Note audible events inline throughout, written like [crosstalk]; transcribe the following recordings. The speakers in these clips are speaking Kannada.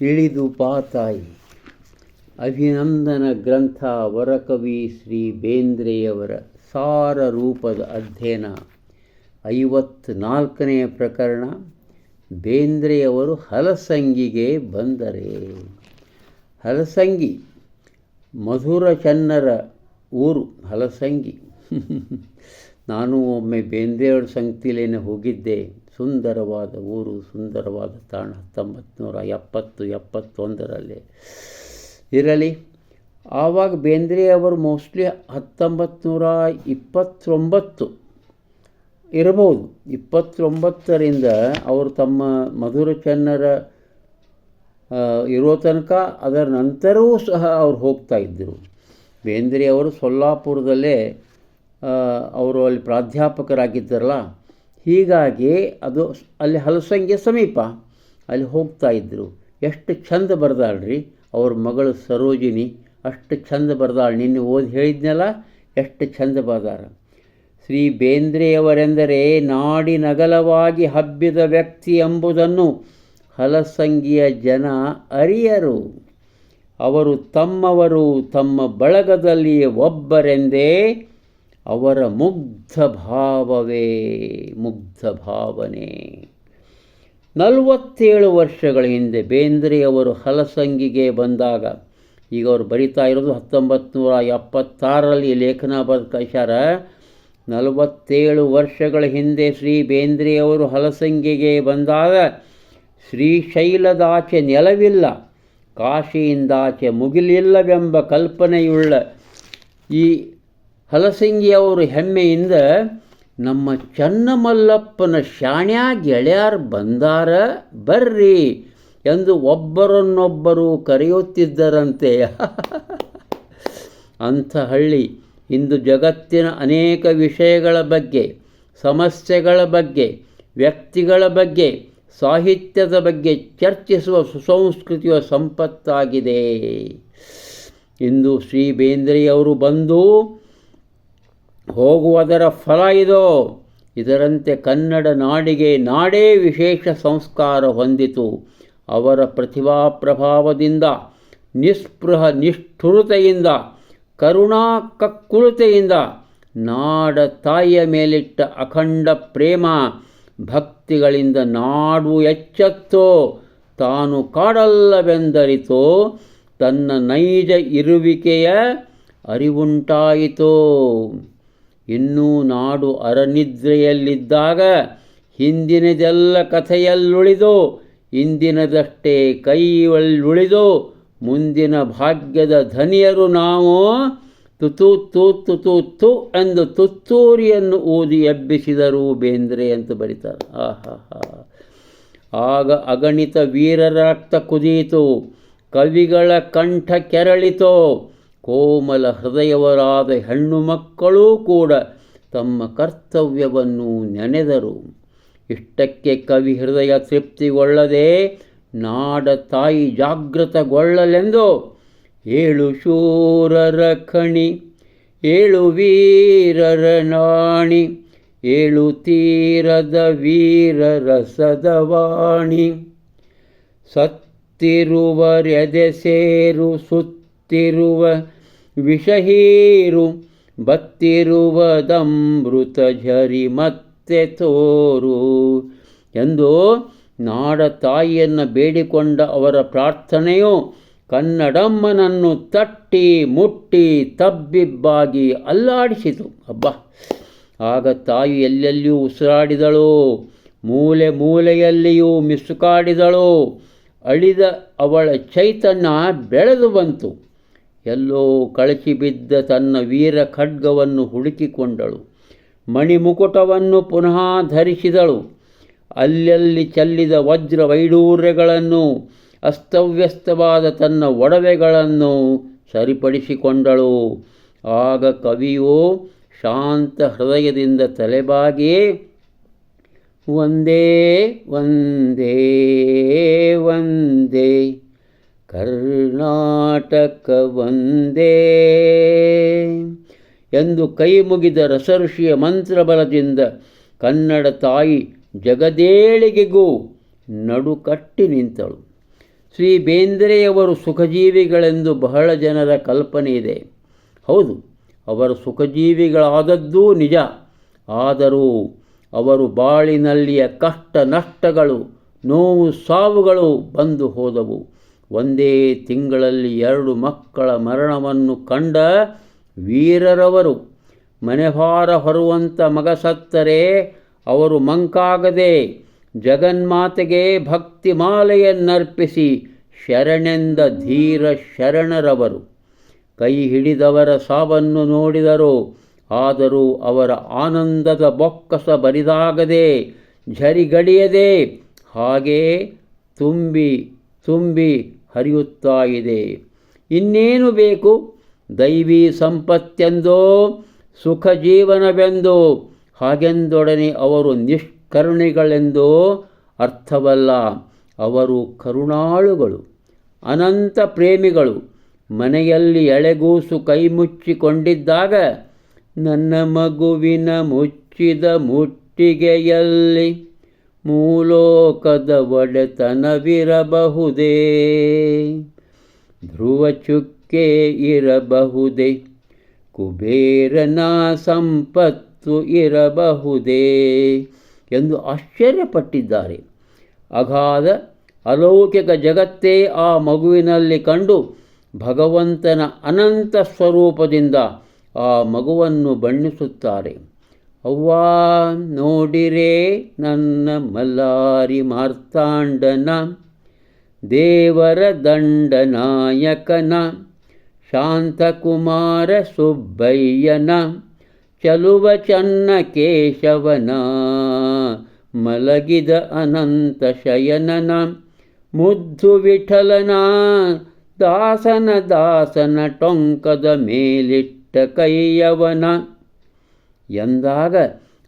ಇಳಿದು ಪಾತಾಯಿ. ಅಭಿನಂದನ ಗ್ರಂಥ ವರಕವಿ ಶ್ರೀ ಬೇಂದ್ರೆಯವರ ಸಾರ ರೂಪದ ಅಧ್ಯಯನ. ಐವತ್ನಾಲ್ಕನೆಯ ಪ್ರಕರಣ, ಬೇಂದ್ರೆಯವರು ಹಲಸಂಗಿಗೆ ಬಂದರೆ. ಹಲಸಂಗಿ, ಮಧುರ ಚನ್ನರ ಊರು, ಹಲಸಂಗಿ. [laughs] ನಾನು ಒಮ್ಮೆ ಬೇಂದ್ರೆಯವರ ಸಂಗತಿಲೇನೆ ಹೋಗಿದ್ದೆ. ಸುಂದರವಾದ ಊರು, ಸುಂದರವಾದ ತಾಣ. ಹತ್ತೊಂಬತ್ತು ಎಪ್ಪತ್ತು, ಎಪ್ಪತ್ತೊಂದರಲ್ಲಿ ಇರಲಿ. ಆವಾಗ ಬೇಂದ್ರೆಯವರು ಮೋಸ್ಟ್ಲಿ ಹತ್ತೊಂಬತ್ತು ನೂರ ಇಪ್ಪತ್ತೊಂಬತ್ತು ಇರಬಹುದು. ಇಪ್ಪತ್ತೊಂಬತ್ತರಿಂದ ಅವರು ತಮ್ಮ ಮಧುರ ಚನ್ನರ ಇರೋ ತನಕ ಅದರ ನಂತರವೂ ಸಹ ಅವ್ರು ಹೋಗ್ತಾ ಇದ್ದರು ಬೇಂದ್ರೆಯವರು ಸೊಲ್ಲಾಪುರದಲ್ಲೇ ಅವರು ಅಲ್ಲಿ ಪ್ರಾಧ್ಯಾಪಕರಾಗಿದ್ದಾರಲ್ಲ ಹೀಗಾಗಿ ಅದು ಅಲ್ಲಿ ಹಲಸಂಗೆ ಸಮೀಪ ಅಲ್ಲಿ ಹೋಗ್ತಾ ಇದ್ದರು ಎಷ್ಟು ಚಂದ ಬರ್ದಾಳ್ರಿ? ಅವ್ರ ಮಗಳು ಸರೋಜಿನಿ ಅಷ್ಟು ಚಂದ ಬರ್ದಾಳು. ನಿನ್ನೆ ಓದಿ ಹೇಳಿದ್ನಲ್ಲ, ಎಷ್ಟು ಚಂದ ಬರ್ದಾರ ಶ್ರೀ ಬೇಂದ್ರೆಯವರೆಂದರೆ ನಾಡಿನಗಲವಾಗಿ ಹಬ್ಬಿದ ವ್ಯಕ್ತಿ ಎಂಬುದನ್ನು ಹಲಸಂಗಿಯ ಜನ ಅರಿಯರು. ಅವರು ತಮ್ಮವರು ತಮ್ಮ ಬಳಗದಲ್ಲಿ ಒಬ್ಬರೆಂದೇ ಅವರ ಮುಗ್ಧ ಭಾವವೇ, ಮುಗ್ಧ ಭಾವನೆ. ನಲವತ್ತೇಳು ವರ್ಷಗಳ ಹಿಂದೆ ಬೇಂದ್ರೆಯವರು ಹಲಸಂಗಿಗೆ ಬಂದಾಗ, ಈಗ ಅವರು ಬರಿತಾ ಇರೋದು ಹತ್ತೊಂಬತ್ತು ನೂರ ಎಪ್ಪತ್ತಾರರಲ್ಲಿ ಲೇಖನ ಬದುಕೈಸಾರ ನಲವತ್ತೇಳು ವರ್ಷಗಳ ಹಿಂದೆ ಶ್ರೀ ಬೇಂದ್ರೆಯವರು ಹಲಸಂಗಿಗೆ ಬಂದಾಗ ಶ್ರೀಶೈಲದಾಚೆ ನೆಲವಿಲ್ಲ, ಕಾಶಿಯಿಂದಾಚೆ ಮುಗಿಲಿಲ್ಲವೆಂಬ ಕಲ್ಪನೆಯುಳ್ಳ ಈ ಹಲಸಂಗಿಯವರು ಹೆಮ್ಮೆಯಿಂದ ನಮ್ಮ ಚನ್ನಮಲ್ಲಪ್ಪನ ಶಾಣ್ಯ ಗೆಳೆಯರು ಬಂದಾರ ಬರ್ರಿ ಎಂದು ಒಬ್ಬರನ್ನೊಬ್ಬರು ಕರೆಯುತ್ತಿದ್ದರಂತೆ. [laughs] ಅಂಥ ಹಳ್ಳಿ ಇಂದು ಜಗತ್ತಿನ ಅನೇಕ ವಿಷಯಗಳ ಬಗ್ಗೆ, ಸಮಸ್ಯೆಗಳ ಬಗ್ಗೆ, ವ್ಯಕ್ತಿಗಳ ಬಗ್ಗೆ, ಸಾಹಿತ್ಯದ ಬಗ್ಗೆ ಚರ್ಚಿಸುವ ಸುಸಂಸ್ಕೃತಿಯ ಸಂಪತ್ತಾಗಿದೆ. ಇಂದು ಶ್ರೀ ಬೇಂದ್ರೆಯವರು ಬಂದು ಹೋಗುವುದರ ಫಲ ಇದೋ? ಇದರಂತೆ ಕನ್ನಡ ನಾಡಿಗೆ ನಾಡೇ ವಿಶೇಷ ಸಂಸ್ಕಾರ ಹೊಂದಿತು. ಅವರ ಪ್ರತಿಭಾ ಪ್ರಭಾವದಿಂದ ನಿಸ್ಪೃಹ ನಿಷ್ಠುರತೆಯಿಂದ, ಕರುಣಾ ಕಕ್ಕುಲತೆಯಿಂದ ನಾಡ ತಾಯಿಯ ಮೇಲಿಟ್ಟ ಅಖಂಡ ಪ್ರೇಮ ಭಕ್ತಿಗಳಿಂದ ನಾಡು ಎಚ್ಚತ್ತೋ? ತಾನು ಕಾಡಲ್ಲವೆಂದರಿತೋ? ತನ್ನ ನೈಜ ಇರುವಿಕೆಯ ಅರಿವುಂಟಾಯಿತೋ? ಇನ್ನೂ ನಾಡು ಅರನಿದ್ರೆಯಲ್ಲಿದ್ದಾಗ ಹಿಂದಿನದೆಲ್ಲ ಕಥೆಯಲ್ಲುಳಿದು, ಇಂದಿನದಷ್ಟೇ ಕೈಯಲ್ಲುಳಿದು ಮುಂದಿನ ಭಾಗ್ಯದ ಧನಿಯರು ನಾವು ತುತು ತುತು ತು ಎಂದು ತುತ್ತೂರಿಯನ್ನು ಊದಿ ಎಬ್ಬಿಸಿದರು ಬೇಂದ್ರೆ ಅಂತ ಬರೀತಾರೆ. ಆಹಾ ಆಗ ಅಗಣಿತ ವೀರರ ರಕ್ತ ಕುದೀತು, ಕವಿಗಳ ಕಂಠ ಕೆರಳಿತೋ ಕೋಮಲ ಹೃದಯವರಾದ ಹೆಣ್ಣು ಮಕ್ಕಳೂ ಕೂಡ ತಮ್ಮ ಕರ್ತವ್ಯವನ್ನು ನೆನೆದರು. ಇಷ್ಟಕ್ಕೆ ಕವಿ ಹೃದಯ ತೃಪ್ತಿಗೊಳ್ಳದೆ ನಾಡ ತಾಯಿ ಜಾಗೃತಗೊಳ್ಳಲೆಂದು ಏಳು ಶೂರರ ಖಣಿ, ಏಳು ವೀರರ ನಾಣಿ, ಏಳು ತೀರದ ವೀರರ ಸದವಾಣಿ. ಸತ್ತಿರುವರೆದೆ ಸೇರು ಸುತ್ತಿರುವ ವಿಷಹೀರು ಬತ್ತಿರುವುದಮೃತ ಝರಿ ಮತ್ತೆ ತೋರು. ಎಂದು ನಾಡ ತಾಯಿಯನ್ನು ಬೇಡಿಕೊಂಡ ಅವರ ಪ್ರಾರ್ಥನೆಯು ಕನ್ನಡಮ್ಮನನ್ನು ತಟ್ಟಿ, ಮುಟ್ಟಿ, ತಬ್ಬಿಬ್ಬಾಗಿ ಅಲ್ಲಾಡಿಸಿತು. ಅಬ್ಬ! ಆಗ ತಾಯಿ ಎಲ್ಲೆಲ್ಲಿಯೂ ಉಸಿರಾಡಿದಳು, ಮೂಲೆ ಮೂಲೆಯಲ್ಲಿಯೂ ಮಿಸುಕಾಡಿದಳು, ಅಳಿದ ಅವಳ ಚೈತನ್ಯ ಬೆಳೆದು ಬಂತು. ಎಲ್ಲೋ ಕಳಚಿ ಬಿದ್ದ ತನ್ನ ವೀರ ಖಡ್ಗವನ್ನು ಹುಡುಕಿಕೊಂಡಳು. ಮಣಿಮುಕುಟವನ್ನು ಪುನಃ ಧರಿಸಿದಳು. ಅಲ್ಲಲ್ಲಿ ಚೆಲ್ಲಿದ ವಜ್ರ ವೈಡೂರ್ಯಗಳನ್ನು, ಅಸ್ತವ್ಯಸ್ತವಾದ ತನ್ನ ಒಡವೆಗಳನ್ನು ಸರಿಪಡಿಸಿಕೊಂಡಳು. ಆಗ ಕವಿಯು ಶಾಂತ ಹೃದಯದಿಂದ ತಲೆಬಾಗಿ, ಒಂದೇ ಒಂದೇ ಒಂದೇ ಕರ್ನಾಟಕ ಒಂದೇ ಎಂದು ಕೈ ಮುಗಿದ ರಸಋಷಿಯ ಮಂತ್ರಬಲದಿಂದ ಕನ್ನಡ ತಾಯಿ ಜಗದೇಳಿಗೆಗೂ ನಡುಕಟ್ಟಿ ನಿಂತಳು. ಶ್ರೀ ಬೇಂದ್ರೆಯವರು ಸುಖಜೀವಿಗಳೆಂದು ಬಹಳ ಜನರ ಕಲ್ಪನೆ ಇದೆ. ಹೌದು, ಅವರು ಸುಖಜೀವಿಗಳಾದದ್ದೂ ನಿಜ. ಆದರೂ ಅವರು ಬಾಳಿನಲ್ಲಿಯ ಕಷ್ಟ ನಷ್ಟಗಳು ನೋವು, ಸಾವುಗಳು ಬಂದು ಹೋದವು. ಒಂದೇ ತಿಂಗಳಲ್ಲಿ ಎರಡು ಮಕ್ಕಳ ಮರಣವನ್ನು ಕಂಡ ವೀರರವರು ಮನೆಭಾರ ಹೊರುವಂಥ ಮಗ ಸತ್ತರೆ, ಅವರು ಮಂಕಾಗದೆ ಜಗನ್ಮಾತೆಗೆ ಭಕ್ತಿ ಮಾಲೆಯನ್ನರ್ಪಿಸಿ ಶರಣೆಂದ ಧೀರ ಶರಣರವರು. ಕೈ ಹಿಡಿದವರ ಸಾವನ್ನು ನೋಡಿದರು, ಆದರೂ ಅವರ ಆನಂದದ ಬೊಕ್ಕಸ ಬರಿದಾಗದೆ ಝರಿಗಡಿಯದೆ ಹಾಗೇ ತುಂಬಿ ತುಂಬಿ ಹರಿಯುತ್ತಾ ಇದೆ ಇನ್ನೇನು ಬೇಕು? ದೈವಿ ಸಂಪತ್ತೆಂದೋ ಸುಖ ಜೀವನವೆಂದೋ ಹಾಗೆಂದೊಡನೆ ಅವರು ನಿಷ್ಕರುಣಿಗಳೆಂದೋ ಅರ್ಥವಲ್ಲ. ಅವರು ಕರುಣಾಳುಗಳು, ಅನಂತ ಪ್ರೇಮಿಗಳು. ಮನೆಯಲ್ಲಿ ಎಳೆಗೂಸು ಕೈ ಮುಚ್ಚಿಕೊಂಡಿದ್ದಾಗ ನನ್ನ ಮಗುವಿನ ಮುಚ್ಚಿದ ಮುಟ್ಟಿಗೆಯಲ್ಲಿ ಮೂಲೋಕದ ಒಡೆತನವಿರಬಹುದೇ? ಧ್ರುವ ಚುಕ್ಕೆ ಇರಬಹುದೇ? ಕುಬೇರನ ಸಂಪತ್ತು ಇರಬಹುದೇ? ಎಂದು ಆಶ್ಚರ್ಯಪಟ್ಟಿದ್ದಾರೆ. ಅಗಾಧ ಅಲೌಕಿಕ ಜಗತ್ತೇ ಆ ಮಗುವಿನಲ್ಲಿ ಕಂಡು ಭಗವಂತನ ಅನಂತ ಸ್ವರೂಪದಿಂದ ಆ ಮಗುವನ್ನು ಬಣ್ಣಿಸುತ್ತಾರೆ. ಅವ್ವಾ ನೋಡಿರೇ ನನ್ನ ಮಲ್ಲಾರಿ ಮಾರ್ತಾಂಡನ, ದೇವರ ದಂಡನಾಯಕನ ಶಾಂತಕುಮಾರ ಸುಬ್ಬಯ್ಯನ, ಚಲುವ ಚನ್ನ ಕೇಶವನ, ಮಲಗಿದ ಅನಂತ ಶಯನನ, ಮುದ್ದು ವಿಠಲನ, ದಾಸನ ದಾಸನ ಟೊಂಕದ ಮೇಲಿಟ್ಟ ಕೈಯವನ ಎಂದಾಗ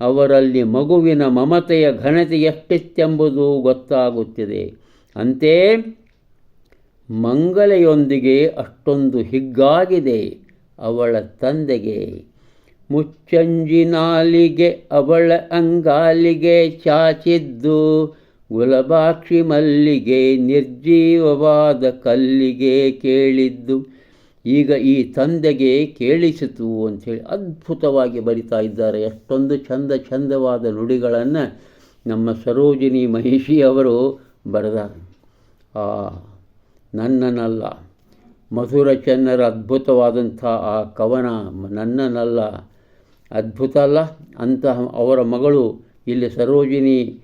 ಅವರಲ್ಲಿ ಮಗುವಿನ ಮಮತೆಯ ಘನತೆ ಎಷ್ಟಿತ್ತೆಂಬುದು ಗೊತ್ತಾಗುತ್ತಿದೆ. ಅಂತೆ ಮಂಗಲೆಯೊಂದಿಗೆ ಅಷ್ಟೊಂದು ಹಿಗ್ಗಾಗಿದೆ ಅವಳ ತಂದೆಗೆ. ಮುಚ್ಚಂಜಿನಾಲಿಗೆ ಅವಳ ಅಂಗಾಲಿಗೆ ಚಾಚಿದ್ದು, ಗುಲಬಾಕ್ಷಿ ಮಲ್ಲಿಗೆ ನಿರ್ಜೀವವಾದ ಕಲ್ಲಿಗೆ ಕೇಳಿದ್ದು. ಈಗ ಈ ತಂದೆಗೆ ಕೇಳಿಸಿತು ಅಂಥೇಳಿ ಅದ್ಭುತವಾಗಿ ಬರಿತಾ ಇದ್ದಾರೆ. ಎಷ್ಟೊಂದು ಚಂದ ಚಂದವಾದ ನುಡಿಗಳನ್ನು ನಮ್ಮ ಸರೋಜಿನಿ ಮಹಿಷಿ ಅವರು ಬರೆದಾರೆ. ಆ, ನನ್ನನಲ್ಲ, ಮಧುರ ಚೆನ್ನರ ಅದ್ಭುತವಾದಂಥ ಆ ಕವನ ನನ್ನನಲ್ಲ, ಅದ್ಭುತ ಅಲ್ಲ, ಅಂತಹ ಅವರ ಮಗಳು ಇಲ್ಲಿ ಸರೋಜಿನಿ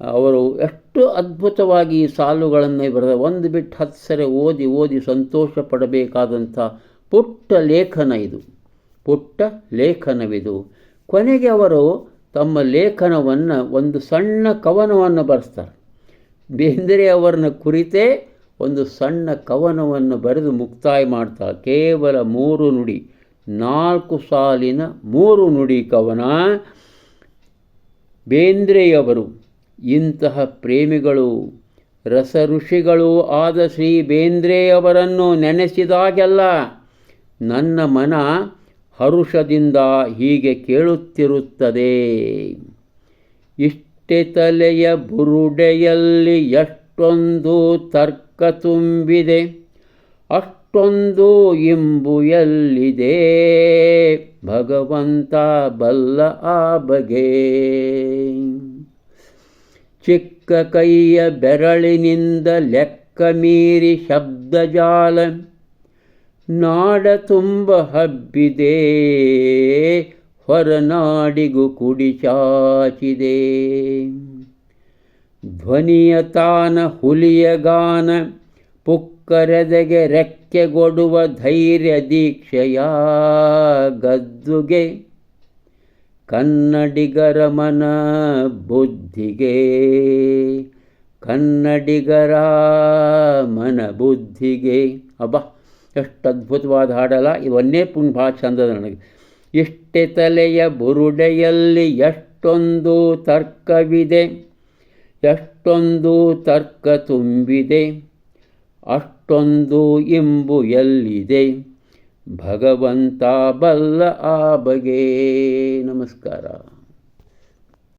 ಅವರು ಎಷ್ಟು ಅದ್ಭುತವಾಗಿ ಈ ಸಾಲುಗಳನ್ನು ಬರೆದ. ಒಂದು ಬಿಟ್ಟು ಹತ್ತು ಸರಿ ಓದಿ ಓದಿ ಸಂತೋಷ ಪಡಬೇಕಾದಂಥ ಪುಟ್ಟ ಲೇಖನ ಇದು. ಪುಟ್ಟ ಲೇಖನವಿದು. ಕೊನೆಗೆ ಅವರು ತಮ್ಮ ಲೇಖನವನ್ನು ಒಂದು ಸಣ್ಣ ಕವನವನ್ನು ಬರೆಸ್ತಾರೆ. ಬೇಂದ್ರೆ ಅವರನ್ನ ಕುರಿತೇ ಒಂದು ಸಣ್ಣ ಕವನವನ್ನು ಬರೆದು ಮುಕ್ತಾಯ ಮಾಡ್ತಾ, ಕೇವಲ ಮೂರು ನುಡಿ, ನಾಲ್ಕು ಸಾಲಿನ ಮೂರು ನುಡಿ ಕವನ ಬೇಂದ್ರೆಯವರು ಇಂತಹ ಪ್ರೇಮಿಗಳು ರಸ ಋಷಿಗಳು ಆದ ಶ್ರೀ ಬೇಂದ್ರೆಯವರನ್ನು ನೆನೆಸಿದಾಗೆಲ್ಲ ನನ್ನ ಮನ ಹರುಷದಿಂದ ಹೀಗೆ ಕೇಳುತ್ತಿರುತ್ತದೆ. ಇಷ್ಟೆ ತಲೆಯ ಬುರುಡೆಯಲ್ಲಿ ಎಷ್ಟೊಂದು ತರ್ಕ ತುಂಬಿದೆ, ಅಷ್ಟೊಂದು ಇಂಬು ಎಲ್ಲಿದೆ ಭಗವಂತ ಬಲ್ಲ ಆ ಬಗೆ. ಚಿಕ್ಕ ಕೈಯ ಬೆರಳಿನಿಂದ ಲೆಕ್ಕ ಮೀರಿ ಶಬ್ದಜಾಲ ನಾಡ ತುಂಬ ಹಬ್ಬಿದೆ, ಹೊರನಾಡಿಗೂ ಕುಡಿಚಾಚಿದೆ ಧ್ವನಿಯ ತಾನ ಹುಲಿಯ ಗಾನ, ಪುಕ್ಕರೆದೆಗೆ ರೆಕ್ಕೆಗೊಡುವ ಧೈರ್ಯ ದೀಕ್ಷೆಯ ಗದ್ದುಗೆ. ಕನ್ನಡಿಗರ ಮನ ಬುದ್ಧಿಗೆ, ಕನ್ನಡಿಗರ ಮನ ಬುದ್ಧಿಗೆ. ಅಬ್ಬ, ಎಷ್ಟು ಅದ್ಭುತವಾದ ಹಾಡಲ್ಲ. ಇವನ್ನೇ ಪುಣ್ಯ ಭಾಳ ಚಂದದ ನನಗೆ. ಇಷ್ಟೆ ತಲೆಯ ಬುರುಡೆಯಲ್ಲಿ ಎಷ್ಟೊಂದು ತರ್ಕವಿದೆ, ಎಷ್ಟೊಂದು ತರ್ಕ ತುಂಬಿದೆ, ಅಷ್ಟೊಂದು ಇಂಬು ಎಲ್ಲಿದೆ ಭಗವಂತ ಬಲ್ಲ ಆ ಬಗೆ. ನಮಸ್ಕಾರ.